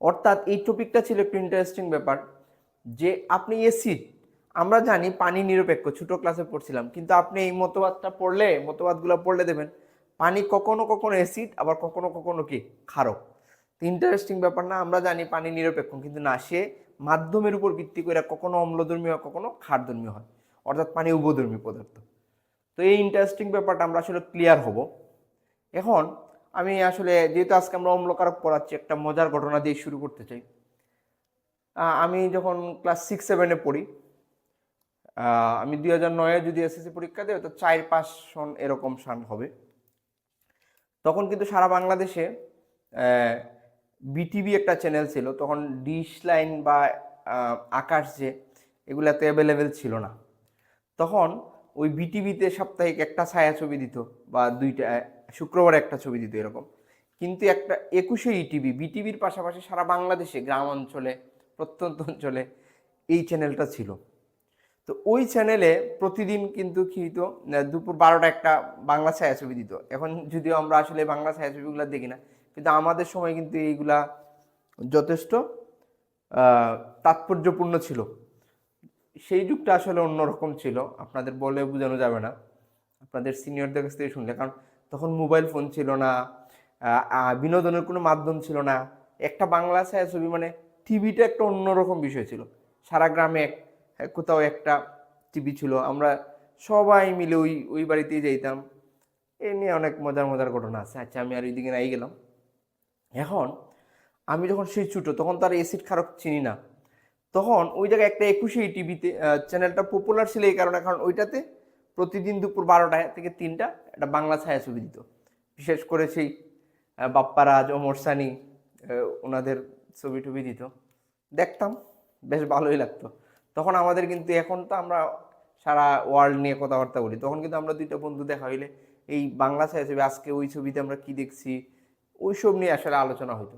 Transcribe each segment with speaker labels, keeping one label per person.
Speaker 1: অর্থাৎ এই টপিকটা ছিল একটু ইন্টারেস্টিং ব্যাপার, যে আপনি এসিড আমরা জানি পানি নিরপেক্ষ, ছোট ক্লাসে পড়ছিলাম, কিন্তু আপনি এই মতবাদটা পড়লে, মতবাদগুলো পড়লে দেবেন, পানি কখনো কখনো অ্যাসিড আবার কখনো কখনো কি? ক্ষারক। ইন্টারেস্টিং ব্যাপার না, আমরা জানি পানি নিরপেক্ষ, কিন্তু না, সে মাধ্যমের উপর ভিত্তি করে কখনো অম্লধর্মী হয়, কখনো ক্ষারধর্মী হয়, অর্থাৎ পানি উভধর্মী পদার্থ। তো এই ইন্টারেস্টিং ব্যাপারটা আমরা আসলে ক্লিয়ার হব। এখন আমি আসলে, যেহেতু আজকে আমরা অম্লকারক পড়াচ্ছি, একটা মজার ঘটনা দিয়ে শুরু করতে চাই। আমি যখন ক্লাস সিক্স সেভেনে পড়ি আমি দুই হাজার নয়ে যদি এসএসসি পরীক্ষা দিই তো চার, পাঁচ সন এরকম সান হবে। তখন কিন্তু সারা বাংলাদেশে বিটিভি একটা চ্যানেল ছিল, তখন ডিশ লাইন বা আকাশ যে এগুলো এত অ্যাভেলেবেল ছিল না। তখন ওই বিটিভিতে সাপ্তাহিক একটা ছায়াছবি দিত, বা দুইটা শুক্রবার একটা ছবি দিত এরকম। কিন্তু একটা একুশে ইটিভি, বিটিভির পাশাপাশি সারা বাংলাদেশে, গ্রাম অঞ্চলে, প্রত্যন্ত অঞ্চলে এই চ্যানেলটা ছিল। তো ওই চ্যানেলে প্রতিদিন কিন্তু কি হইতো দুপুর বারোটা একটা বাংলা ছায়াছবি দিত। এখন যদিও আমরা আসলে বাংলা ছায়াছবিগুলো দেখি না, কিন্তু আমাদের সময় কিন্তু এইগুলা যথেষ্ট তাৎপর্যপূর্ণ ছিল। সেই যুগটা আসলে অন্যরকম ছিল। আপনাদের বলে বোঝানো যাবে না। আপনাদের সিনিয়রদের কাছ থেকে শুনলে, কারণ তখন মোবাইল ফোন ছিল না বিনোদনের কোনো মাধ্যম ছিল না। একটা বাংলা ছায়াছবি মানে টিভিটা একটা অন্যরকম বিষয় ছিল। সারা গ্রামে এক- কোথাও একটা টিভি ছিল। আমরা সবাই মিলে ওই ওই বাড়িতেই যাইতাম। এ নিয়ে অনেক মজার মজার ঘটনা আছে। আচ্ছা আমি আর ওইদিকে নাই গেলাম। এখন আমি যখন সেই ছোটো, তখন তার এসিড খারাপ চিনি না। তখন ওই জায়গায় একটা একুশে টিভিতে চ্যানেলটা পপুলার ছিল এই কারণে। কারণ ওইটাতে প্রতিদিন দুপুর বারোটায় থেকে তিনটা একটা বাংলা ছায়াছবি দিত। বিশেষ করে সেই বাপ্পারাজ, ওমর সানি ওনাদের ছবি টবি দিত। দেখতাম, বেশ ভালোই লাগতো। তখন আমাদের কিন্তু, এখন তো আমরা সারা ওয়ার্ল্ড নিয়ে কথাবার্তা বলি, তখন কিন্তু আমরা দুইটা বন্ধু দেখা হইলে এই বাংলা ছায়াছবি, আজকে ওই ছবিতে আমরা কি দেখছি, ওইসব নিয়ে আসলে আলোচনা হতো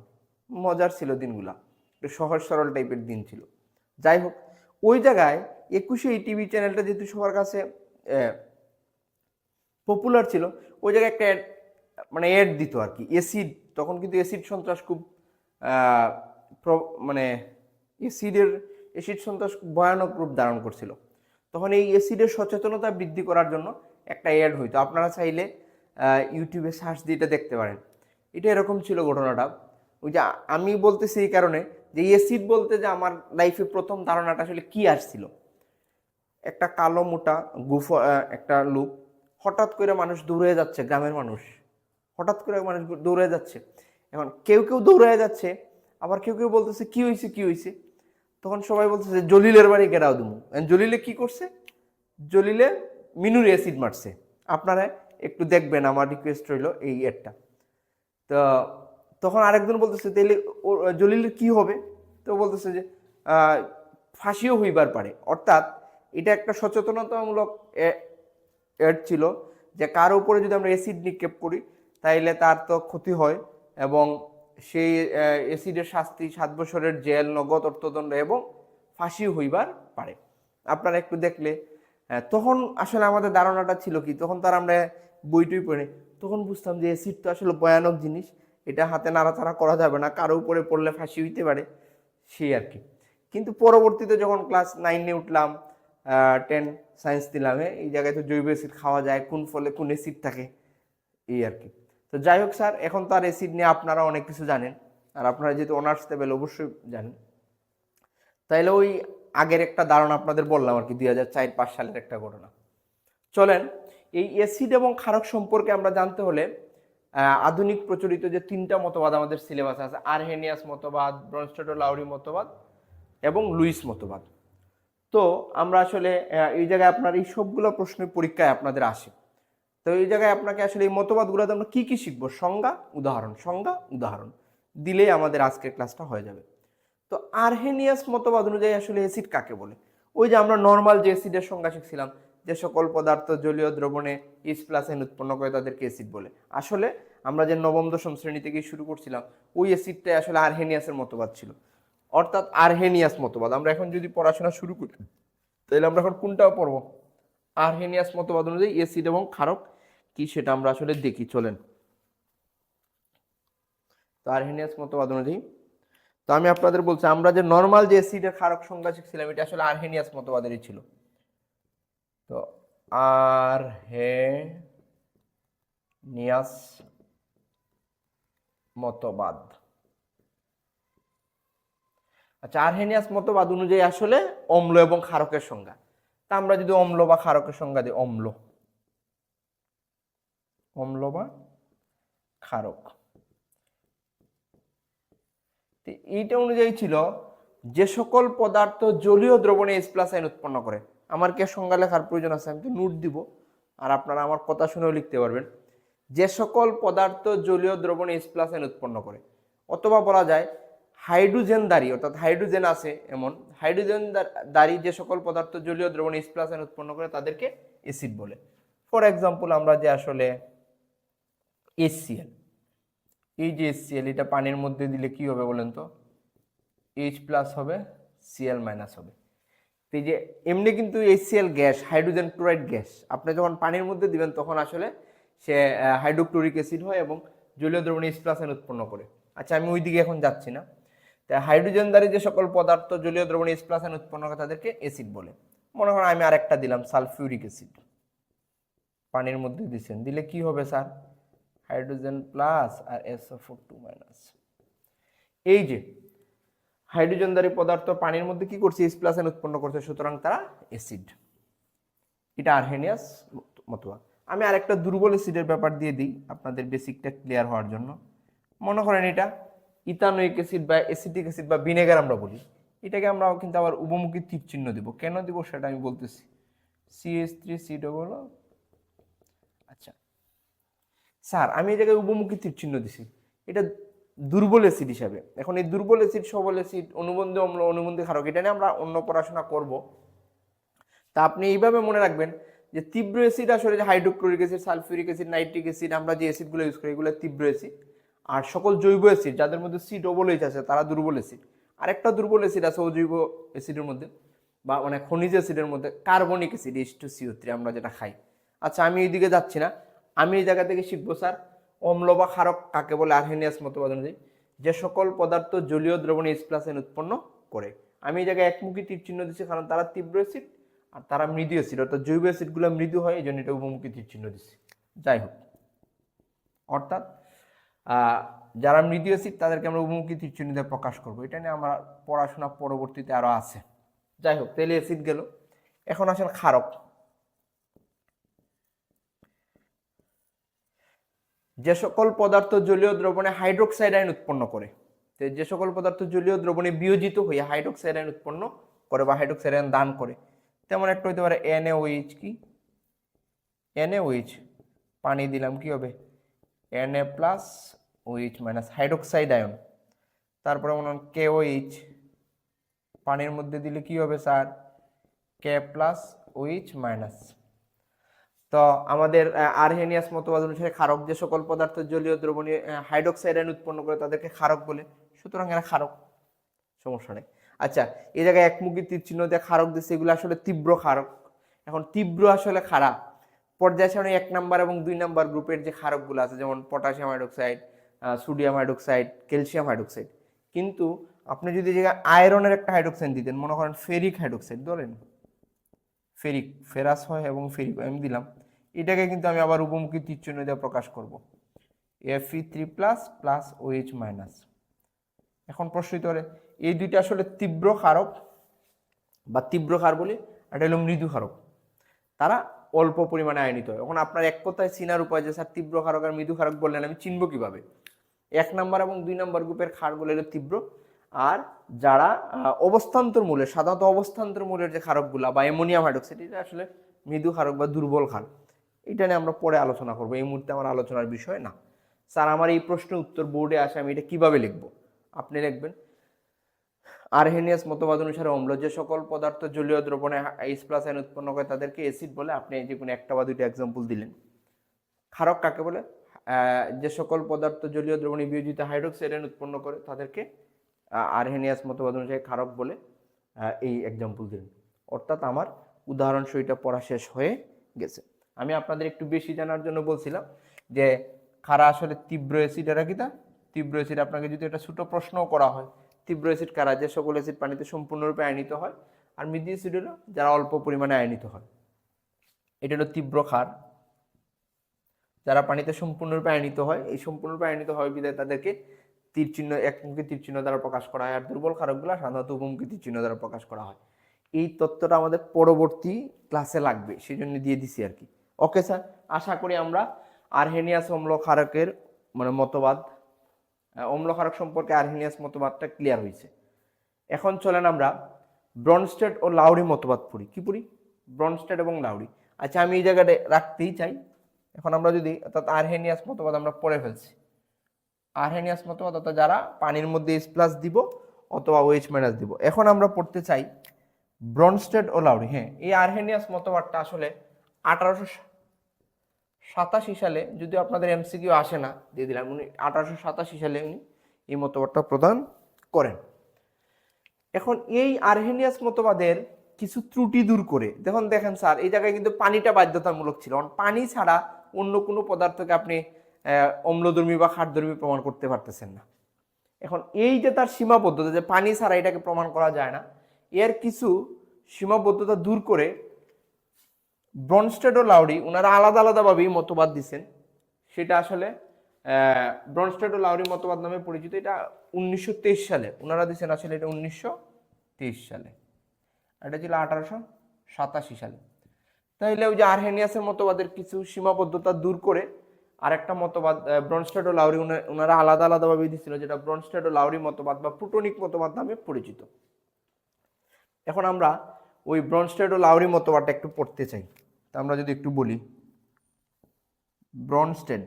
Speaker 1: মজার ছিল দিনগুলা, একটু সহজ সরল টাইপের দিন ছিল। যাই হোক, ওই জায়গায় একুশে এই টিভি চ্যানেলটা যেহেতু সবার কাছে পপুলার ছিল। ওই জায়গায় একটা মানে অ্যাড দিত আর কি এসিড তখন কিন্তু এসিড সন্ত্রাস খুব মানে এসিডের এসিড সন্ত্রাস ভয়ানক রূপ ধারণ করছিল। তখন এই এসিডের সচেতনতা বৃদ্ধি করার জন্য একটা অ্যাড হইতো। আপনারা চাইলে ইউটিউবে সার্চ দিয়ে এটা দেখতে পারেন। এটা এরকম ছিল ঘটনাটা। ওই যে আমি বলতেছি এই কারণে যে এসিড বলতে যে আমার লাইফে প্রথম ধারণাটা আসলে কি আসছিল। একটা কালো মোটা, গুফ একটা লোক, হঠাৎ করে মানুষ দৌড়ে যাচ্ছে, গ্রামের মানুষ। হঠাৎ করে মানুষ দৌড়ে যাচ্ছে। এখন কেউ কেউ দৌড়ে যাচ্ছে, আবার কেউ কেউ বলতেছে, কি হয়েছে কি হয়েছে তখন সবাই বলতেছে, জলিলের বাড়ি গেরাও দিমু। জলিলে কি করছে? জলিলে মিনুর অ্যাসিড মারছে। আপনারা একটু দেখবেন, আমার রিকোয়েস্ট রইল এই এরটা তো তখন আরেকজন বলতেছে ওর জলিলের কি হবে? তো বলতেছে যে ফাঁসিও হইবার পারে। অর্থাৎ এটা একটা সচেতনতামূলক অ্যাড ছিল যে কার উপরে যদি আমরা অ্যাসিড নিক্ষেপ করি, তাইলে তার তো ক্ষতি হয় এবং সেই অ্যাসিডের শাস্তি সাত বছরের জেল নগদ অর্থদণ্ড এবং ফাঁসিও হইবার পারে। আপনারা একটু দেখলে তখন আসলে আমাদের ধারণাটা ছিল কি, তখন তার আমরা বইটই পড়ে তখন বুঝতাম যে অ্যাসিড তো আসলে ভয়ানক জিনিস, এটা হাতে নাড়াচাড়া করা যাবে না, কারও উপরে পড়লে ফাঁসি হইতে পারে, সেই আর কি। কিন্তু পরবর্তীতে যখন ক্লাস নাইনে উঠলাম টেন সায়েন্স দিলাম এই জায়গায় তো জৈব অ্যাসিড খাওয়া যায়, কোন ফলে কোন অ্যাসিড থাকে, এই আর কি। তো যাই হোক স্যার এখন তো আর অ্যাসিড নিয়ে আপনারা অনেক কিছু জানেন, আর আপনারা যেহেতু অনার্স লেভেল অবশ্যই জানেন। তাইলে ওই আগের একটা ধারণা আপনাদের বললাম আর কি, দুই হাজার চার পাঁচ সালের একটা ঘটনা। চলেন, এই অ্যাসিড এবং ক্ষারক সম্পর্কে আমরা জানতে হলে আধুনিক প্রচলিত যে তিনটা মতবাদ আমাদের সিলেবাসে আছে, আরহেনিয়াস মতবাদ ব্রনস্টেটো লাউরি মতবাদ এবং লুইস মতবাদ। তো আমরা আসলে এই জায়গায় আপনার এই সবগুলো প্রশ্নের পরীক্ষায় আপনাদের আসে। তো এই জায়গায় আপনাকে আসলে এই মতবাদগুলোতে আমরা কি কি শিখব? সংজ্ঞা, উদাহরণ। সংজ্ঞা, উদাহরণ। দিলেই আমাদের আজকের ক্লাসটা হয়ে যাবে। তো আরহেনিয়াস মতবাদ অনুযায়ী আসলে অ্যাসিড কাকে বলে? ওই যে আমরা নর্মাল যে অ্যাসিডের সংজ্ঞা শিখছিলাম, যে সকল পদার্থ জলীয় দ্রবণে ইস প্লাস এন উৎপন্ন করে তাদেরকে অ্যাসিড বলে। আসলে আমরা যে নবম দশম শ্রেণি থেকে শুরু করছিলাম, ওই অ্যাসিডটাই আসলে আরহেনিয়াসের মতবাদ ছিল। অর্থাৎ আরহেনিয়াস মতবাদ। আমরা এখন যদি পড়াশোনা শুরু করি, তাহলে আমরা এখন কোনটাও পড়ব? আরহেনিয়াস মতবাদ অনুযায়ী অ্যাসিড এবং ক্ষারক কি সেটা আমরা আসলে দেখি, চলেন। তো আরহেনিয়াস মতবাদ অনুযায়ী, তো আমি আপনাদের বলছি, আমরা যে নর্মাল যে অ্যাসিডের ক্ষারক সংজ্ঞা শিখছিলাম, এটা আসলে আরহেনিয়াস মতবাদেরই ছিল। তো আর হে নিয়াস মতবাদ। আচ্ছা আরহেনিয়াস মতবাদ অনুযায়ী আসলে অম্ল এবং ক্ষারকের সংজ্ঞা। তা আমরা যদি অম্ল বা ক্ষারকের সংজ্ঞা দিই, অম্ল। অম্ল বা ক্ষারক। এইটা অনুযায়ী ছিল, যে সকল পদার্থ জলীয় দ্রবণে এস প্লাস আইন উৎপন্ন করে। আমার কে সংজ্ঞা লেখার প্রয়োজন আছে? আমি তো নোট দিব, আর আপনারা আমার কথা শুনেও লিখতে পারবেন। যে সকল পদার্থ জলীয় দ্রবণে এস প্লাস আইন উৎপন্ন করে। অথবা বলা যায় হাইড্রোজেন দাঁড়ি, অর্থাৎ হাইড্রোজেন আছে এমন, হাইড্রোজেন দাঁড়ি যে সকল পদার্থ জলীয় দ্রবণ এস প্লাস উৎপন্ন করে তাদেরকে অ্যাসিড বলে। ফর এক্সাম্পল আমরা যে আসলে এসিএল এই যে এসিএল এটা পানির মধ্যে দিলে কি হবে বলেন তো? এইচ প্লাস হবে সিএল মাইনাস হবে। তো এই যে এমনি কিন্তু HCL gas, hydrogen chloride gas, আপনি যখন পানির মধ্যে দিবেন, তখন আসলে সে হাইড্রোক্লোরিক অ্যাসিড হয় এবং জলীয় দ্রবণে প্লাস উৎপন্ন করে। আচ্ছা আমি ওই দিকে এখন যাচ্ছি না। তা হাইড্রোজেন দ্বারা যে সকল পদার্থ, জলীয় দ্রবণে এইচ প্লাস উৎপন্ন করে তাদেরকে অ্যাসিড বলে। মনে করেন আমি আরেকটা দিলাম সালফিউরিক অ্যাসিড পানির মধ্যে দিচ্ছেন দিলে কি হবে স্যার? হাইড্রোজেন প্লাস আর এসও টু মাইনাস এই যে, হাইড্রোজেনধারী পদার্থ পানির মধ্যে কি করছে? এস প্লাস উৎপন্ন করছে, সুতরাং তারা অ্যাসিড এটা আরহেনিয়াস মতোয়া আমি আরেকটা দুর্বল অ্যাসিডের ব্যাপার দিয়ে দিই, আপনাদের বেসিকটা ক্লিয়ার হওয়ার জন্য। মনে করেন এটা ইথানোইক অ্যাসিড বা অ্যাসিটিক অ্যাসিড বা ভিনেগার আমরা বলি। এটাকে আমরা কিন্তু আবার উপমুখী তীর চিহ্ন দিব। কেন দিব সেটা আমি বলতেছি। সিএস থ্রি সি ডবল আচ্ছা। স্যার, আমি এটাকে উপমুখী তীর চিহ্ন দিছি। এটা দুর্বল অ্যাসিড হিসাবে। এখন এই দুর্বল অ্যাসিড, সবল অ্যাসিড, অনুবন্ধী অম্ল, অনুবন্ধী ক্ষারক, এটা নিয়ে আমরা অন্য পড়াশোনা করব। তা আপনি এইভাবে মনে রাখবেন যে তীব্র অ্যাসিড আসলে যে hydrochloric acid, sulphuric acid, nitric acid, আমরা যে অ্যাসিডগুলো ইউজ করি, এগুলো তীব্র অ্যাসিড। আর সকল জৈব অ্যাসিড যাদের মধ্যে সি ডবল এইচ আছে, তারা দুর্বল অ্যাসিড। আরেকটা দুর্বল অ্যাসিড আছে অজৈব অ্যাসিডের মধ্যে, বা মানে খনিজ অ্যাসিডের মধ্যে, carbonic acid H two CO three আমরা যেটা খাই। আচ্ছা আমি এই দিকে যাচ্ছি না। আমি এই জায়গা থেকে শিখব, স্যার, অম্ল বা ক্ষারক কাকে বলে, আরহেনিয়াস মতবাদ অনুযায়ী। যে সকল পদার্থ জলীয় দ্রবণে এইচ প্লাস এন উৎপন্ন করে। আমি এই জায়গায় একমুখী তীর চিহ্ন দিচ্ছি, কারণ তারা তীব্র অ্যাসিড আর তারা মৃদু অ্যাসিড, অর্থাৎ জৈব অ্যাসিডগুলো মৃদু হয়, এই জন্য এটা উপমুখী তীর চিহ্ন দিচ্ছি। যাই হোক, অর্থাৎ যারা মৃদু অ্যাসিড তাদেরকে আমরা উপমুখী তীর চিহ্ন দিয়ে প্রকাশ করব। এটা নিয়ে আমার পড়াশোনা পরবর্তীতে আরও আছে। যাই হোক, তেলে অ্যাসিড গেল। এখন আসেন ক্ষারক। যে সকল পদার্থ জলীয় দ্রবণে হাইড্রোক্সাইড আইন উৎপন্ন করে যে সকল পদার্থ জলীয় দ্রবণে বিয়োজিত হয়ে হাইড্রোক্সাইড আইন উৎপন্ন করে বা হাইড্রোক্সাইড আয়ন দান করে, তেমন একটা হইতে পারে এনএওইচ কি? এনএওইচ পানি দিলাম, কি হবে? NA plus OH minus hydroxide ion তারপরে মনে হন কেওইচ পানির মধ্যে দিলে কি হবে sir? K plus OH minus তো আমাদের আরহেনিয়াস মতবাদ অনুসারে ক্ষারক যে সকল পদার্থ জলীয় দ্রবণী হাইড্রোক্সাইড আয়ন উৎপন্ন করে তাদেরকে ক্ষারক বলে। সুতরাং এরা ক্ষারক, সমস্যা নেই। আচ্ছা এই জায়গায় একমুখী তীর চিহ্ন দিয়ে ক্ষারক দিচ্ছে, এগুলো আসলে তীব্র ক্ষারক। এখন তীব্র আসলে খারাপ। পর্যায় সারণী এক নাম্বার এবং দুই নাম্বার গ্রুপের যে ক্ষারকগুলো আছে, যেমন potassium hydroxide sodium hydroxide, calcium hydroxide. কিন্তু আপনি যদি জায়গায় আয়রনের একটা হাইড্রোক্সাইড দিতেন, মনে করেন ফেরিক হাইড্রোক্সাইড, ধরেন। ফেরিক, ফেরাস হয় এবং ফেরিক, আমি দিলাম। এটাকে কিন্তু আমি আবার উপমুখী তীর চিহ্ন দিয়ে প্রকাশ করব। F E three plus plus OH minus এখন প্রশ্ন হতে পারে, এই দুইটা আসলে তীব্র ক্ষারক বা তীব্র ক্ষার বলি এটা হলো মৃদু ক্ষারক। তারা অল্প পরিমাণে আয়নিত হয়। এখন আপনার এক কথায় চিনার উপায় যে, স্যার, তীব্র ক্ষারক আর মৃদু ক্ষারক বললেন, আমি চিনব কীভাবে? এক নাম্বার এবং দুই নাম্বার গ্রুপের ক্ষারগুলো হলো তীব্র। আর যারা অবস্থান্তর মূলের সাধারণত অবস্থান্তর মূলের যে ক্ষারকগুলা বা অ্যামোনিয়াম হাইড্রোক্সাইড, এটা আসলে মৃদু ক্ষারক বা দুর্বল ক্ষার। এটা নিয়ে আমরা পরে আলোচনা করব। এই মুহূর্তে আমার আলোচনার বিষয় না। স্যার, আমার এই প্রশ্নের উত্তর বোর্ডে আসে, আমি এটা কীভাবে লিখব? আপনি লিখবেন। আরহেনিয়াস মতবাদ অনুসারে অম্ল যে সকল পদার্থ জলীয় দ্রবণে এইচ প্লাস আয়ন উৎপন্ন করে তাদেরকে অ্যাসিড বলে। আপনি যে কোনো একটা বা দুইটা এক্সাম্পল দিলেন। ক্ষারক কাকে বলে? যে সকল পদার্থ জলীয় দ্রবণে বিয়োজিত হাইড্রোক্সাইড উৎপন্ন করে, তাদেরকে আরহেনিয়াস মতবাদ অনুসারে ক্ষারক বলে এই এক্সাম্পল দিলেন। অর্থাৎ আমার উদাহরণ সহিটা পড়া শেষ হয়ে গেছে। আমি আপনাদের একটু বেশি জানার জন্য বলছিলাম যে খারা আসলে তীব্র অ্যাসিড এরা কিতা তীব্র অ্যাসিড আপনাকে যদি একটা ছোটো প্রশ্নও করা হয় তীব্র অ্যাসিড কারা যে সকল অ্যাসিড পানিতে সম্পূর্ণরূপে আয়নিত হয়। আর মৃদু অ্যাসিড হলো যারা অল্প পরিমাণে আয়নিত হয়। এটা হলো তীব্র ক্ষার। যারা পানিতে সম্পূর্ণরূপে আয়নিত হয়, এই সম্পূর্ণরূপে আয়নিত হয় বিধায় তাদেরকে তীর চিহ্ন একমুখী তীর চিহ্ন দ্বারা প্রকাশ করা হয়। আর দুর্বল ক্ষারকগুলো সাধারণত উপমুখী তীর চিহ্ন দ্বারা প্রকাশ করা হয়। এই তত্ত্বটা আমাদের পরবর্তী ক্লাসে লাগবে সেই জন্য দিয়ে দিছি আর কি। ওকে স্যার আশা করি আমরা আরহেনিয়াস অম্ল ক্ষারকের মানে মতবাদ আহ, অম্ল ক্ষারক সম্পর্কে আরহেনিয়াস মতবাদটা ক্লিয়ার হয়েছে এখন চলেন আমরা ব্রনস্টেড ও লাউরি মতবাদ পড়ি। কি পড়ি? ব্রনস্টেড এবং লাউরি। আচ্ছা আমি এই জায়গাটা রাখতেই চাই। এখন আমরা যদি অর্থাৎ আরহেনিয়াস মতবাদ আমরা পড়ে ফেলছি। আরহেনিয়াস মতবাদ অর্থাৎ যারা পানির মধ্যে এস প্লাস দিব অথবা ওএইচ মাইনাস দিব। এখন আমরা পড়তে চাই ব্রনস্টেড ও লাউরি। হ্যাঁ এই আরহেনিয়াস মতবাদটা আসলে আঠারোশো সাতাশি সালে যদি আপনাদের এমসিকিউ আসে না, দিয়ে দিলাম উনি, আঠারোশো সাতাশি সালে উনি এই মতবাদটা প্রদান করেন। এখন এই আরহেনিয়াস মতবাদের কিছু ত্রুটি দূর করে, দেখুন, দেখেন স্যার, এই জায়গায় কিন্তু পানিটা বাধ্যতামূলক ছিল, কারণ পানি ছাড়া অন্য কোনো পদার্থকে আপনি অম্লধর্মী বা খাটধর্মী প্রমাণ করতে পারতেছেন না। এখন এই যে তার সীমাবদ্ধতা, যে পানি ছাড়া এটাকে প্রমাণ করা যায় না, এর কিছু সীমাবদ্ধতা দূর করে ব্রনস্টেড ও লাউরি ওনারা আলাদা আলাদাভাবেই মতবাদ দিচ্ছেন সেটা আসলে ব্রনস্টেড ও লাউরি মতবাদ নামে পরিচিত, এটা উনিশশো তেইশ সালে। ওনারা দিচ্ছেন আসলে এটা উনিশশো তেইশ সালে। এটা ছিল আঠারোশো সাতাশি সালে। তাইলে ওই যে আরহেনিয়াসের মতবাদের কিছু সীমাবদ্ধতা দূর করে, আরেকটা মতবাদ ব্রনস্টেড ও লাউরি ওনারা আলাদা আলাদাভাবে দিচ্ছিল যেটা ব্রনস্টেড ও লাউরি মতবাদ বা প্লুটোনিক মতবাদ নামে পরিচিত। এখন আমরা ওই ব্রনস্টেড ও লাউরি মতবাদটা একটু পড়তে চাই। তা আমরা যদি একটু বলি ব্রনস্টেড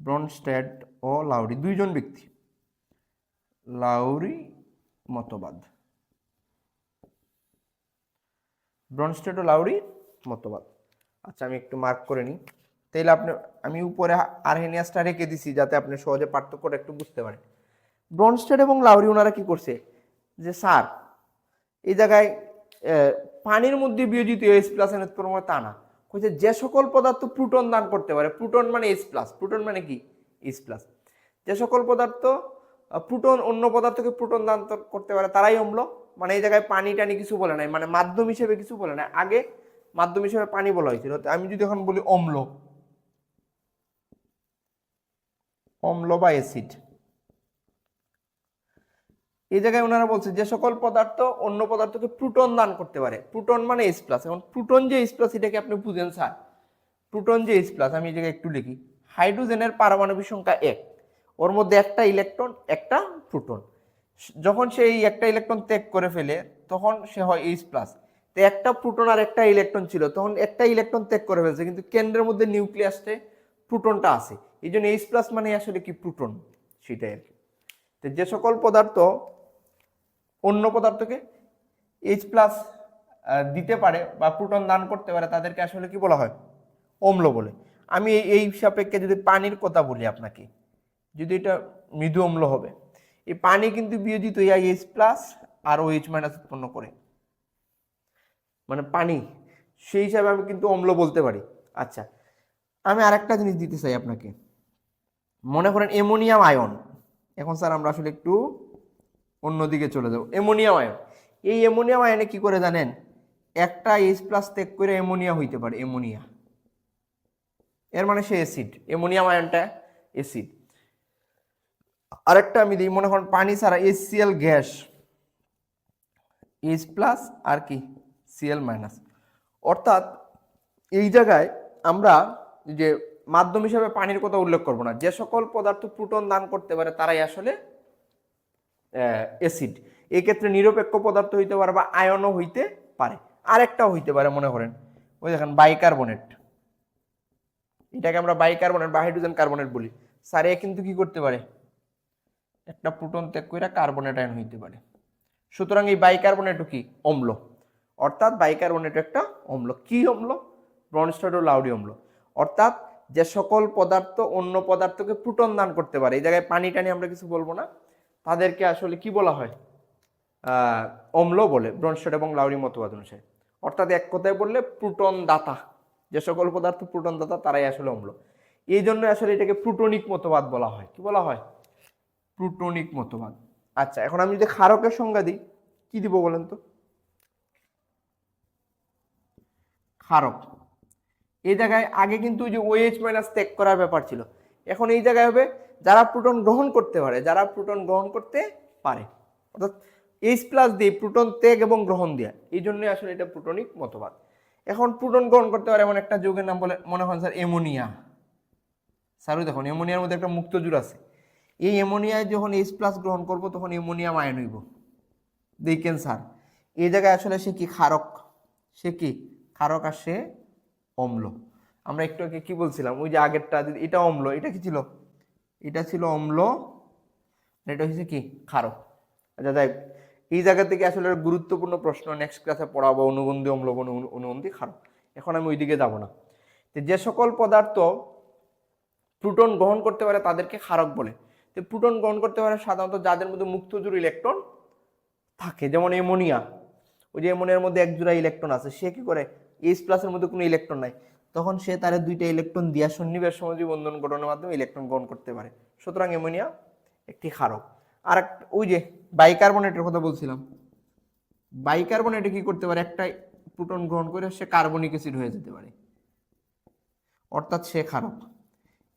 Speaker 1: ব্রনস্টেড ও লাউরি দুইজন ব্যক্তি। লাউরি মতবাদ। ব্রনস্টেড ও লাউরি মতবাদ। আচ্ছা আমি একটু মার্ক করে নিই। তাইলে আপনি, আমি উপরে আরহেনিয়াসটা রেখে দিছি যাতে আপনি সহজে পার্থক্যটা একটু বুঝতে পারেন। ব্রনস্টেড এবং লাউরি ওনারা কি করছে? যে, স্যার, এই জায়গায় পানির মধ্যে বিয়োজিত এইচ প্লাস এন প্রমাণ তা না। কইছে যে সকল পদার্থ প্রোটন দান করতে পারে, প্রোটন মানে এইচ প্লাস প্রোটন মানে কি? এইচ প্লাস যে সকল পদার্থ প্রোটন অন্য পদার্থকে প্রোটন দান করতে পারে, তারাই অম্ল। মানে এই জায়গায় পানি টানি কিছু বলে নাই মানে মাধ্যম হিসেবে কিছু বলে নাই। আগে মাধ্যম হিসেবে পানি বলা হয়েছিল। আমি যদি এখন বলি অম্ল অম্ল বা অ্যাসিড এই জায়গায় ওনারা বলছে যে সকল পদার্থ অন্য পদার্থকে প্রোটন দান করতে পারে। প্রোটন মানে এইচ প্লাস এখন প্রোটন যে এইচ প্লাস এটাকে আপনি বুঝেন, স্যার। প্রোটন যে এইচ প্লাস আমি এই জায়গায় একটু লিখি। হাইড্রোজেনের পারমাণবিক সংখ্যা এক। ওর মধ্যে একটা ইলেকট্রন, একটা প্রোটন। যখন সে এই একটা ইলেকট্রন ত্যাগ করে ফেলে, তখন সে হয় এইচ প্লাস তো একটা প্রোটন আর একটা ইলেকট্রন ছিল, তখন একটা ইলেকট্রন ত্যাগ করে ফেলছে, কিন্তু কেন্দ্রের মধ্যে নিউক্লিয়াসে প্রোটনটা আছে। এই জন্য এইচ প্লাস মানে আসলে কি প্রোটন? সেটাই আর কি। তো যে সকল পদার্থ অন্য পদার্থকে এইচ প্লাস দিতে পারে বা প্রোটন দান করতে পারে, তাদেরকে আসলে কি বলা হয়? অম্ল বলে। আমি এই- সাপেক্ষে যদি পানির কথা বলি আপনাকে, যদি এটা মৃদু অম্ল হবে, এই পানি কিন্তু বিয়োজিত এই এইচ প্লাস আর ও এইচ মাইনাস উৎপন্ন করে। মানে পানি, সেই হিসাবে আমি কিন্তু অম্ল বলতে পারি। আচ্ছা আমি আরেকটা জিনিস দিতে চাই আপনাকে। মনে করেন অ্যামোনিয়াম আয়ন। এখন স্যার আমরা আসলে একটু অন্যদিকে চলে যাব। Ammonium ion. এই অ্যামোনিয়াম আয়নে কি করে জানেন? একটা এইচ প্লাস ত্যাগ করে অ্যামোনিয়া হইতে পারে, অ্যামোনিয়া। এর মানে সে অ্যাসিড অ্যামোনিয়াম আয়নটা অ্যাসিড আরেকটা আমি দিই, মনে করেন পানি ছাড়া এসিএল গ্যাস। এইচ প্লাস আর কি? সিএল মাইনাস অর্থাৎ এই জায়গায় আমরা যে মাধ্যম হিসাবে পানির কথা উল্লেখ করব না। যে সকল পদার্থ প্রোটন দান করতে পারে, তারাই আসলে অ্যাসিড এক্ষেত্রে নিরপেক্ষ পদার্থ হইতে পারে বা আয়নও হইতে পারে। আরেকটাও হইতে পারে, মনে করেন। ওই দেখেন বাইকার্বনেট এটাকে আমরা বাইকার্বনেট বা হাইড্রোজেন কার্বনেট বলি। স্যার এ কিন্তু কি করতে পারে? একটা প্রোটন ত্যাগ করে কার্বনেট আয়ন হইতে পারে। সুতরাং এই বাইকার্বনেটও কি? অম্ল। অর্থাৎ বাইকার্বনেট একটা অম্ল। কি অম্ল? ব্রনস্টেড ও লাউডি অম্ল। অর্থাৎ যে সকল পদার্থ অন্য পদার্থকে প্রোটন দান করতে পারে। এই জায়গায় পানি টানি আমরা কিছু বলব না। তাদেরকে আসলে কি বলা হয়? অম্ল বলে ব্রনস্টেড এবং লাউরি মতবাদ অনুসারে। অর্থাৎ এক কথায় বললে প্রোটন দাতা, যে সকল পদার্থ প্রোটন দাতা, তারাই আসলে অম্ল। এই জন্য আসলে এটাকে প্রোটনিক মতবাদ বলা হয়। কি বলা হয়? প্লুটোনিক মতবাদ। আচ্ছা এখন আমি যদি ক্ষারকের সংজ্ঞা দিই, কি দিব বলেন তো? ক্ষারক। এই জায়গায় আগে কিন্তু ওই যে ওএইচ মাইনাস ত্যাগ করার ব্যাপার ছিল। এখন এই জায়গায় হবে যারা প্রোটন গ্রহণ করতে পারে, যারা প্রোটন গ্রহণ করতে পারে। অর্থাৎ এইচ প্লাস দিয়ে প্রোটন ত্যাগ এবং গ্রহণ দেওয়া এই জন্যই আসলে এটা প্লুটোনিক মতবাদ। এখন প্রোটন গ্রহণ করতে পারে এমন একটা যৌগের নাম বলে, মনে হয় স্যার এমোনিয়া স্যারও দেখুন এমোনিয়ার মধ্যে একটা মুক্ত জোর আছে। এই এমোনিয়ায় যখন এইচ প্লাস গ্রহণ করব, তখন এমোনিয়াম আয়ন হইব। দেখেন স্যার, এই জায়গায় আসলে সে কি ক্ষারক? সে কি? ক্ষারক আর সে অম্ল। আমরা একটু আগে কি বলছিলাম? ওই যে আগেরটা এটা অম্ল, এটা কি ছিল? এটা ছিল অম্ল এটা হচ্ছে কি? ক্ষারক। আচ্ছা যাই এই জায়গা থেকে আসলে গুরুত্বপূর্ণ প্রশ্ন নেক্সট ক্লাসে পড়াবো, অনুবন্ধী অম্ল অনু- অনুবন্ধী, ক্ষারক। এখন আমি ওইদিকে যাব না। যে সকল পদার্থ প্রোটন গ্রহণ করতে পারে তাদেরকে ক্ষারক বলে। তো প্রোটন গ্রহণ করতে পারে সাধারণত যাদের মধ্যে মুক্তজোড় ইলেকট্রন থাকে, যেমন এমোনিয়া ওই যে এমোনিয়ার মধ্যে এক জোড়া ইলেকট্রন আছে, সে কি করে? এইচ প্লাসের মধ্যে কোনো ইলেকট্রন নাই। তখন সে তার দুইটা ইলেকট্রন দিয়া সন্নিবেশ সমাজী বন্ধন গঠনের মাধ্যমে ইলেকট্রন গ্রহণ করতে পারে। সুতরাং অ্যামোনিয়া একটি ক্ষারক। আর ওই যে বাইকার্বনেটের কথা বলছিলাম। বাইকার্বনেটে কি করতে পারে? একটা প্রোটন গ্রহণ করে সে কার্বনিক অ্যাসিড হয়ে যেতে পারে। অর্থাৎ সে ক্ষারক।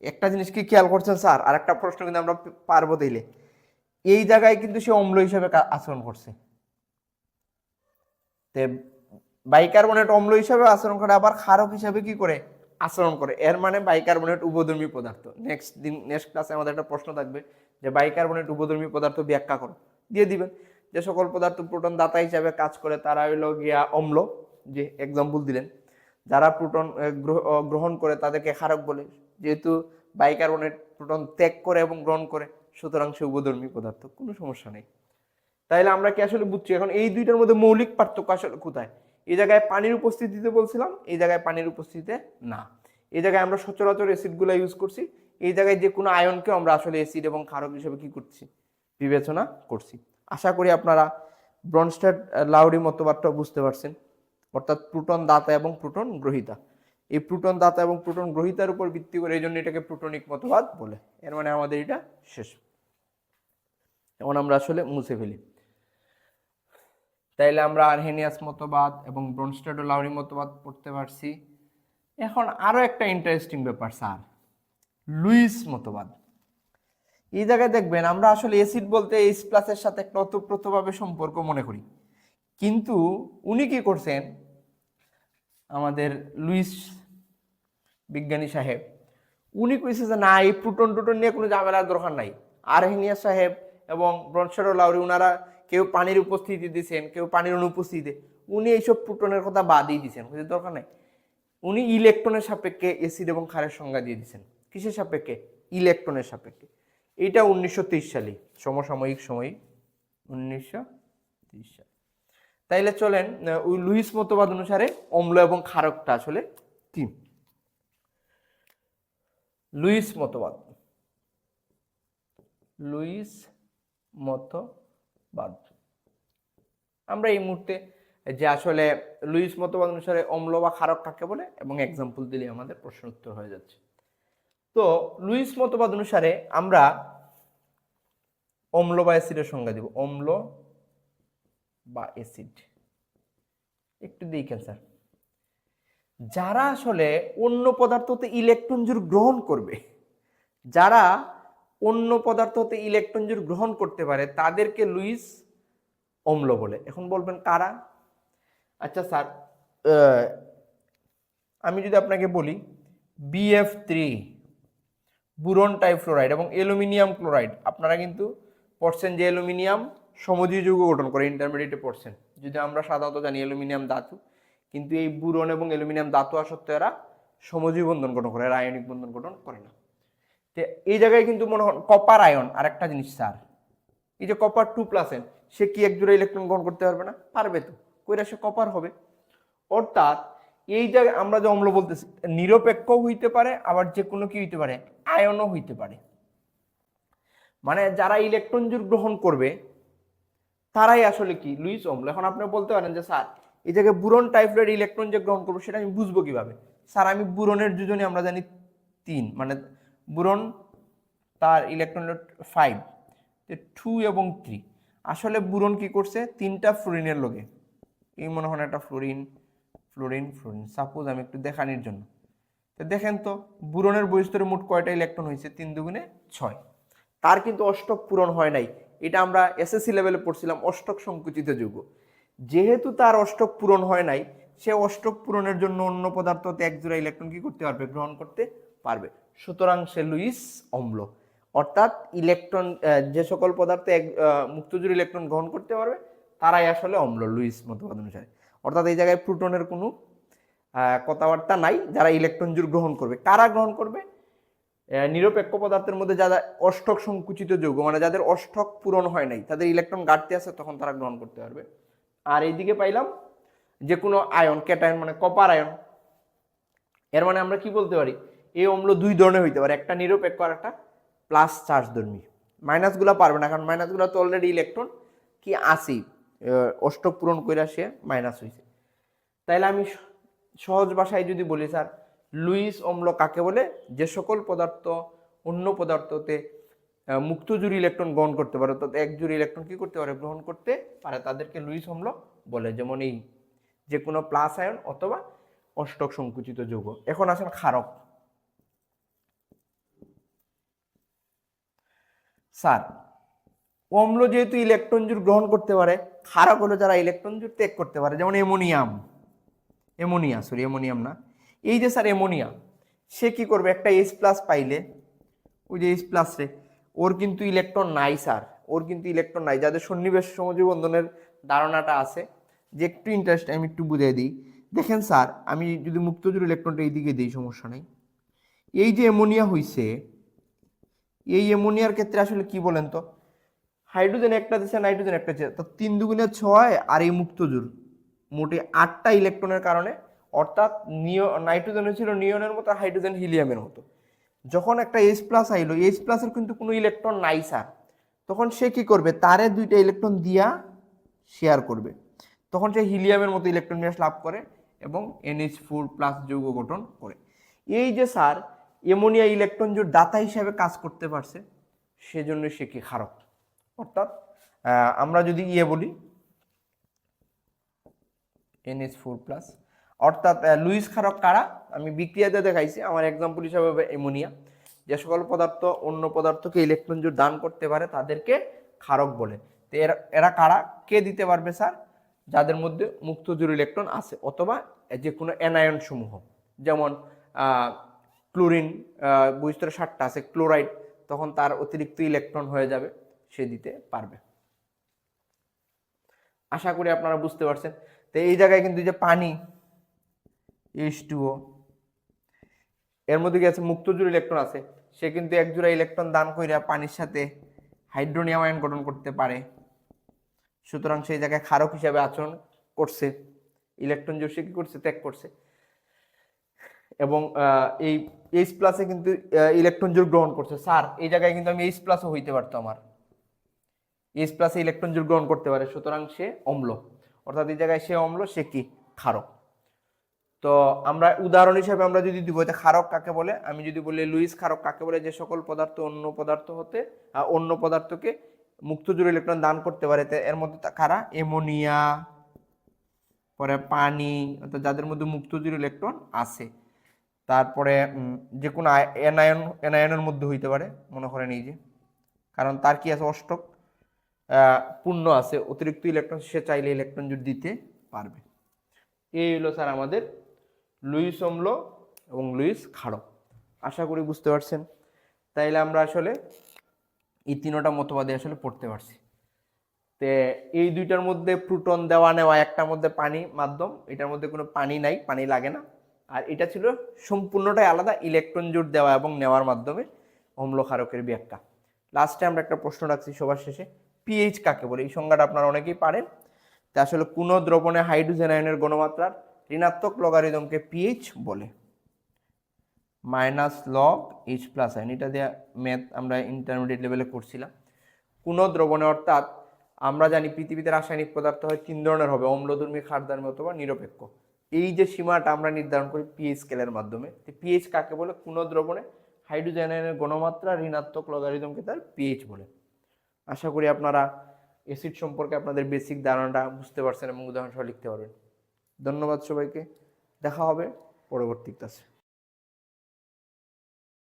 Speaker 1: একটা জিনিস কি খেয়াল করছেন স্যার? আর একটা প্রশ্ন কিন্তু আমরা পারব দিলে এই জায়গায় কিন্তু সে অম্ল হিসেবে আচরণ করছে। বাইকার্বনেট অম্ল হিসাবে আচরণ করে, আবার ক্ষারক হিসাবে কি করে? আচরণ করে। এর মানে বাইকার্বনেট উভধর্মী পদার্থ। নেক্সট দিন নেক্সট ক্লাসে আমাদের একটা প্রশ্ন থাকবে যে বাইকার্বনেট উভধর্মী পদার্থ ব্যাখ্যা করো। দিয়ে দিবেন যে সকল পদার্থ প্রোটন দাতা হিসাবে কাজ করে, তারা হইল গিয়া অম্ল। যে এক্সাম্পল দিলেন। যারা প্রোটন গ্রহ- গ্রহণ করে, তাদেরকে ক্ষারক বলে। যেহেতু বাইকার্বনেট প্রোটন ত্যাগ করে এবং গ্রহণ করে, সুতরাং সে উভধর্মী পদার্থ, কোনো সমস্যা নেই। তাইলে আমরা কি আসলে বুঝছি? এখন এই দুইটার মধ্যে মৌলিক পার্থক্য আসলে কোথায়? এই জায়গায় পানির উপস্থিতিতে বলছিলাম, এই জায়গায় পানির উপস্থিতিতে না। এই জায়গায় আমরা সচরাচর অ্যাসিডগুলো ইউজ করছি। এই জায়গায় যে কোনো আয়নকে আমরা আসলে অ্যাসিড এবং ক্ষারক হিসেবে কি করছি? বিবেচনা করছি। আশা করি আপনারা ব্রনস্টাড লাউরি মতবাদটা বুঝতে পারছেন। অর্থাৎ প্রোটন দাতা এবং প্রোটন গ্রহিতা। এই প্রোটন দাতা এবং প্রোটন গ্রহিতার উপর ভিত্তি করে এই জন্য এটাকে প্রোটনিক মতবাদ বলে। এর মানে আমাদের এটা শেষ। এখন আমরা আসলে মুছে ফেলি। তাইলে আমরা আরহেনিয়াস মতবাদ এবং ব্রনস্টাড ও লাউরি মতবাদ পড়তে পারছি। এখন আরও একটা ইন্টারেস্টিং ব্যাপার, স্যার। লুইস মতবাদ। এই জায়গায় দেখবেন, আমরা আসলে এসিড বলতে এইচ প্লাসের সাথে একটা অতপ্রতভাবে সম্পর্ক মনে করি। কিন্তু উনি কি করছেন? আমাদের লুইস বিজ্ঞানী সাহেব, উনি কইছে যে না, এই প্রোটন টুটন নিয়ে কোনো ঝামেলার দরকার নাই। আরহেনিয়া সাহেব এবং ব্রনসার লাউরি, উনারা কেউ পানির উপস্থিতি দিয়েছেন কেউ পানির অনুপস্থিতিতে উনি এইসব প্রোটনের কথা বাদই দিয়েছেন বুঝতে দরকার নাই। উনি ইলেকট্রনের সাপেক্ষে এসিড এবং ক্ষারের সংজ্ঞা দিয়ে দিয়েছেন কিসের সাপেক্ষে? ইলেকট্রনের সাপেক্ষে। এটা উনিশশো তেইশ সালে, সমসাময়িক সময়, উনিশশো তেইশ সাল। তাইলে চলেন ওই লুইস মতবাদ অনুসারে অম্ল এবং ক্ষারকটা আসলে কি? লুইস মতবাদ। লুইস মতবাদ। আমরা এই মুহূর্তে যে আসলে লুইস মতবাদ অনুসারে অম্ল বা ক্ষারক কাকে বলে? এবং এক্সাম্পল দিলে আমাদের প্রশ্ন উত্তর হয়ে যাচ্ছে। তো লুইস মতবাদ অনুসারে আমরা অম্ল বা অ্যাসিডের সংজ্ঞা দিব। অম্ল বা অ্যাসিড একটু দেখেন স্যার? যারা আসলে অন্য পদার্থতে ইলেকট্রন জোর গ্রহণ করবে, যারা অন্য পদার্থতে ইলেকট্রন জোর গ্রহণ করতে পারে, তাদেরকে লুইস অম্ল বলে। এখন বলবেন কারা? আচ্ছা স্যার আমি যদি আপনাকে বলি বিএফ থ্রি বুরন টাইপ টাইফ্লোরাইড এবং অ্যালুমিনিয়াম ক্লোরাইড, আপনারা কিন্তু পড়ছেন যে অ্যালুমিনিয়াম সমুদ্রী যৌগ গঠন করে ইন্টারমিডিয়েটে পড়ছেন। যদি আমরা সাধারণত জানি অ্যালুমিনিয়াম ধাতু, কিন্তু এই বুরন এবং অ্যালুমিনিয়াম ধাতু হওয়া সত্ত্বেও এরা সমুদ্রী বন্ধন গঠন করে এরা আয়নিক বন্ধন গঠন করে না। এই জায়গায় কিন্তু মনে হয় কপার আয়ন আর একটা জিনিস স্যার এই যে কপার টু প্লাস এন সে কি এক জোড়া ইলেকট্রন গ্রহণ করতে পারবে না? পারবে তো। কইরা সে কপার হবে। অর্থাৎ এই জায়গায় আমরা যে অম্ল বলতেছি, নিরপেক্ষ হইতে পারে, আবার যে কোনো কি হইতে পারে আয়নও হইতে পারে। মানে যারা ইলেকট্রন জোর গ্রহণ করবে, তারাই আসলে কি? লুইস অম্ল। এখন আপনি বলতে পারেন যে স্যার এই জায়গায় বুরন টাইপের ইলেকট্রন যে গ্রহণ করব, সেটা আমি বুঝব কীভাবে? স্যার আমি বুরনের দুজনে আমরা জানি তিন মানে বুরন তার ইলেকট্রন ফাইভ টু এবং থ্রি আসলে বুরন কি করছে? তিনটা ফ্লোরিনের লগে। এই মনে হয় একটা ফ্লোরিন ফ্লোরিন ফ্লোরিন সাপোজ আমি একটু দেখানির জন্য। তো দেখেন তো, বুরনের বহিস্তরে মোট কয়টা ইলেকট্রন হয়েছে? তিন দুগুণে ছয়। তার কিন্তু অষ্টক পূরণ হয় নাই। এটা আমরা এসএসসি লেভেলে পড়ছিলাম, অষ্টক সংকুচিত যুগ। যেহেতু তার অষ্টক পূরণ হয় নাই, সে অষ্টক পূরণের জন্য অন্য পদার্থতে এক জোড়া ইলেকট্রন কি করতে পারবে? গ্রহণ করতে পারবে। সুতরাং সে লুইস অম্ল। অর্থাৎ ইলেকট্রন যে সকল পদার্থে এক মুক্তজোর ইলেকট্রন গ্রহণ করতে পারবে, তারাই আসলে অম্ল, লুইস মতবাদ অনুসারে। অর্থাৎ এই জায়গায় প্রোটনের কোনো কথাবার্তা নাই, যারা ইলেকট্রন জোর গ্রহণ করবে। কারা গ্রহণ করবে? নিরপেক্ষ পদার্থের মধ্যে যারা অষ্টক সংকুচিত যৌগ মানে যাদের অষ্টক পূরণ হয় নাই, তাদের ইলেকট্রন ঘাটতি আছে, তখন তারা গ্রহণ করতে পারবে। আর এইদিকে পাইলাম, যে কোনো আয়ন ক্যাটায়ন মানে কপার আয়ন। এর মানে আমরা কি বলতে পারি? এই অম্ল দুই ধরনের হইতে পারে, একটা নিরপেক্ষ আর একটা প্লাস চার্জ ধর্মী। মাইনাসগুলো পারবে না, কারণ মাইনাসগুলো তো অলরেডি ইলেকট্রন কি আসি অষ্টক পূরণ কইরা সে মাইনাস হয়েছে তাইলে আমি সহজ ভাষায় যদি বলি, স্যার, লুইস অম্ল কাকে বলে? যে সকল পদার্থ অন্য পদার্থতে মুক্ত জুড়ি ইলেকট্রন গ্রহণ করতে পারে, অর্থাৎ এক জুড়ি ইলেকট্রন কি করতে পারে? গ্রহণ করতে পারে, তাদেরকে লুইস অম্ল বলে, যেমন এই, যে কোনো প্লাস আয়ন অথবা অষ্টক সংকুচিত যৌগ। এখন আসেন ক্ষারক। স্যার, অম্ল যেহেতু ইলেকট্রন জুড় গ্রহণ করতে পারে খারাপ হলো যারা ইলেকট্রন জুড় ত্যাগ করতে পারে, যেমন অ্যামোনিয়াম। অ্যামোনিয়া সরি অ্যামোনিয়াম না। এই যে স্যার, অ্যামোনিয়া, সে কি করবে? একটা এইচ প্লাস পাইলে, ওই যে এইচ প্লাস রে, ওর কিন্তু ইলেকট্রন নাই স্যার, ওর কিন্তু ইলেকট্রন নাই। যাদের সন্নিবেশ সমযোজী বন্ধনের ধারণাটা আছে, যে একটু ইন্টারেস্ট আমি একটু বুঝিয়ে দিই। দেখেন স্যার, আমি যদি মুক্তজোর ইলেকট্রনটা এইদিকে দিই, সমস্যা নেই। এই যে অ্যামোনিয়া হইছে এই অ্যামোনিয়ার ক্ষেত্রে আসলে কি বলেন তো? হাইড্রোজেন একটা দিচ্ছে নাইট্রোজেন একটা দিচ্ছে তো তিন দুগুণে ছয় আর এই মুক্তজোর মোটে আটটা ইলেকট্রনের কারণে, অর্থাৎ নিও, নাইট্রোজেন ছিল নিয়নের মতো হাইড্রোজেন হিলিয়ামের মতো। যখন একটা এইচ প্লাস আইলো এইচ প্লাসের কিন্তু কোনো ইলেকট্রন নাই স্যার। তখন সে কি করবে? তারে দুইটা ইলেকট্রন দিয়া শেয়ার করবে। তখন সে হিলিয়ামের মতো ইলেকট্রন বিন্যাস লাভ করে এবং এনএইচ ফোর প্লাস যৌগ গঠন করে। এই যে স্যার এমোনিয়া ইলেকট্রন জোর দাতা হিসাবে কাজ করতে পারছে, সেজন্য সে কি ক্ষারক? অর্থাৎ আমরা যদি ইয়ে বলি এনএস ফোর প্লাস, অর্থাৎ লুইস ক্ষারক কারা? আমি বিক্রিয়াতে দেখাইছি, আমার এক্সাম্পল হিসাবে অ্যামোনিয়া যে সকল পদার্থ, অন্য পদার্থকে ইলেকট্রন জোর দান করতে পারে, তাদেরকে ক্ষারক বলে। তো এরা এরা কারা? কে দিতে পারবে, স্যার? যাদের মধ্যে মুক্ত জোর ইলেকট্রন আছে, অথবা যে কোনো অ্যানায়ন সমূহ। যেমন ক্লোরিন বহিস্তরে সারটা আছে, ক্লোরাইড, তখন তার অতিরিক্ত ইলেকট্রন হয়ে যাবে, সে দিতে পারবে। আশা করি আপনারা বুঝতে পারছেন। তো এই জায়গায় কিন্তু যে পানি এইচ এর মধ্যে কি আছে মুক্তজোড় ইলেকট্রন আছে, সে কিন্তু এক জোড়া ইলেকট্রন দান কইরা পানির সাথে হাইড্রোনিয়াম আয়ন গঠন করতে পারে। সুতরাং সেই জায়গায় ক্ষারক হিসাবে আচরণ করছে। ইলেকট্রন জোর সে কি করছে? ত্যাগ করছে। এবং এই এইচ প্লাসে কিন্তু ইলেকট্রন জোর গ্রহণ করছে। স্যার, এই জায়গায় কিন্তু আমি এইচ প্লাসও হইতে পারতো আমার। এইচ প্লাসে ইলেকট্রন জোর গ্রহণ করতে পারে, সুতরাং সে অম্ল। অর্থাৎ এই জায়গায় সে অম্ল, সে কি? ক্ষারক। তো আমরা উদাহরণ হিসাবে আমরা যদি দিব ক্ষারক কাকে বলে? আমি যদি বলি, লুইস ক্ষারক কাকে বলে? যে সকল পদার্থ অন্য পদার্থ হতে অন্য পদার্থকে মুক্ত জোর ইলেকট্রন দান করতে পারে। এর মধ্যে কারা? অ্যামোনিয়া, পরে পানি, অর্থাৎ যাদের মধ্যে মুক্ত জোর ইলেকট্রন আছে। তারপরে যে কোনো এনায়ন এনায়নের মধ্যে হইতে পারে, মনে করেন এই যে। কারণ তার কি আছে অষ্টক? পূর্ণ আছে, অতিরিক্ত ইলেকট্রন সে চাইলে ইলেকট্রন জোট দিতে পারবে। এই হলো স্যার আমাদের লুইস অম্ল এবং লুইস ক্ষারক আশা করি বুঝতে পারছেন। তাইলে আমরা আসলে এই তিনোটা মতবাদে আসলে পড়তে পারছি। তে, এই দুইটার মধ্যে প্রোটন দেওয়া নেওয়া, একটার মধ্যে পানি মাধ্যম, এটার মধ্যে কোনো পানি নাই, পানি লাগে না। আর এটা ছিল সম্পূর্ণটাই আলাদা ইলেকট্রন জোট দেওয়া এবং নেওয়ার মাধ্যমে অম্ল ক্ষারকের ব্যাখ্যা। লাস্টে আমরা একটা প্রশ্ন রাখছি সবার শেষে। পিএইচ কাকে বলে? এই সংজ্ঞাটা আপনারা অনেকেই পারেন। তা আসলে কোনো দ্রবণে হাইড্রোজেন আয়নের গণমাত্রার ঋণাত্মক লগারিদমকে পিএইচ বলে? Minus log H plus ion এটা দিয়ে ম্যাথ আমরা ইন্টারমিডিয়েট লেভেলে করছিলাম। কোনো দ্রবণে অর্থাৎ আমরা জানি পৃথিবীতে রাসায়নিক পদার্থ হয় তিন ধরনের হবে, অম্লধর্মী ক্ষারধর্মী অথবা নিরপেক্ষ। এই যে সীমাটা আমরা নির্ধারণ করি পিএইচ স্কেলের মাধ্যমে পিএইচ কাকে বলে? কোনো দ্রবণে হাইড্রোজেন আয়নের গণমাত্রা ঋণাত্মক লগারিদমকে তার পিএইচ বলে। আশা করি আপনারা অ্যাসিড সম্পর্কে আপনাদের বেসিক ধারণাটা বুঝতে পারছেন এবং উদাহরণ সহ লিখতে পারবেন। ধন্যবাদ সবাইকে। দেখা হবে পরবর্তী ক্লাসে